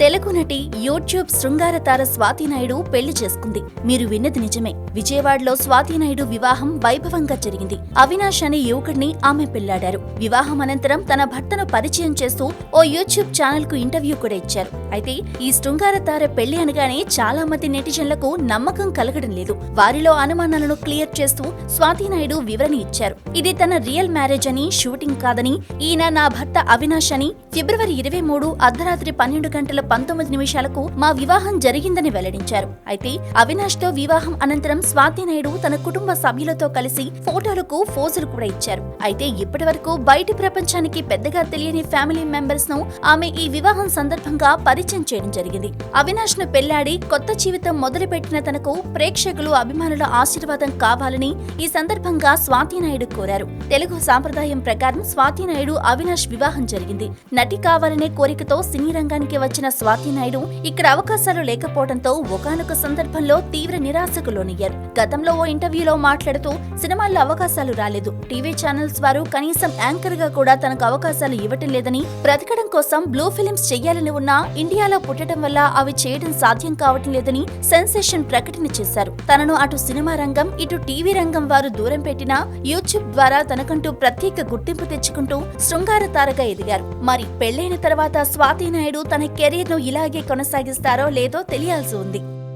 తెలుగు నటి యూట్యూబ్ శృంగార తార స్వాతి నాయుడు పెళ్ళి చేసుకుంది. మీరు విన్నది నిజమే. విజయవాడలో స్వాతి నాయుడు వివాహం వైభవంగా జరిగింది. అవినాష్ అనే యువకుడిని ఆమె పెళ్ళాడారు. వివాహం అనంతరం తన భర్తను పరిచయం చేస్తూ ఓ యూట్యూబ్ ఛానల్కు ఇంటర్వ్యూ కూడా ఇచ్చారు. అయితే ఈ శృంగార తార పెళ్ళి అనగానే చాలా మంది నెటిజన్లకు నమ్మకం కలగడం లేదు. వారిలో అనుమానాలను క్లియర్ చేస్తూ స్వాతి నాయుడు వివరణ ఇచ్చారు. ఇది తన రియల్ మ్యారేజ్ అని షూటింగ్ కాదని ఈయన నా భర్త అవినాష్ అని ఫిబ్రవరి ఇరవై మూడు అర్ధరాత్రి పన్నెండు గంటల పంతొమ్మిది నిమిషాలకు మా వివాహం జరిగిందని వెల్లడించారు. అయితే అవినాష్తో వివాహం అనంతరం స్వాతి నాయుడు తన కుటుంబ సభ్యులతో కలిసి ఫోటోలకు ఫోజులు కూడా ఇచ్చారు. అయితే ఇప్పటి వరకు బయటి ప్రపంచానికి పెద్దగా తెలియని ఫ్యామిలీ మెంబర్స్ను ఆమె ఈ వివాహం సందర్భంగా పరిచయం చేయడం జరిగింది. అవినాష్ను పెళ్ళాడి కొత్త జీవితం మొదలుపెట్టిన తనకు ప్రేక్షకులు అభిమానుల ఆశీర్వాదం కావాలని ఈ సందర్భంగా స్వాతి నాయుడు కోరారు. తెలుగు సాంప్రదాయం ప్రకారం స్వాతి నాయుడు అవినాష్ వివాహం జరిగింది. నటి కావాలనే కోరికతో సినీ రంగానికి వచ్చిన స్వాతి నాయుడు ఇక్కడ అవకాశాలు లేకపోవడంతో ఒకనొక సందర్భంలో తీవ్ర నిరాశకు లోనయ్యారు. గతంలో ఓ ఇంటర్వ్యూలో మాట్లాడుతూ సినిమాల్లో అవకాశాలు రాలేదు. టీవీ ఛానల్స్ వారు కనీసం యాంకర్గా కూడా తనకు అవకాశాలు ఇవ్వటం లేదని బ్రతకడం కోసం బ్లూ ఫిలిమ్స్ చెయ్యాలని ఉన్నా ఇండియాలో పుట్టడం వల్ల అవి చేయడం సాధ్యం కావటం లేదని సెన్సేషన్ ప్రకటన చేశారు. తనను అటు సినిమా రంగం ఇటు టీవీ రంగం వారు దూరం పెట్టినా యూట్యూబ్ ద్వారా తనకంటూ ప్రత్యేక గుర్తింపు తెచ్చుకుంటూ శృంగార తారగా ఎదిగారు. మరి పెళ్ళైన తర్వాత స్వాతి నాయుడు తన కెరీర్ ను ఇలాగే కొనసాగిస్తారో లేదో తెలియాల్సి ఉంది.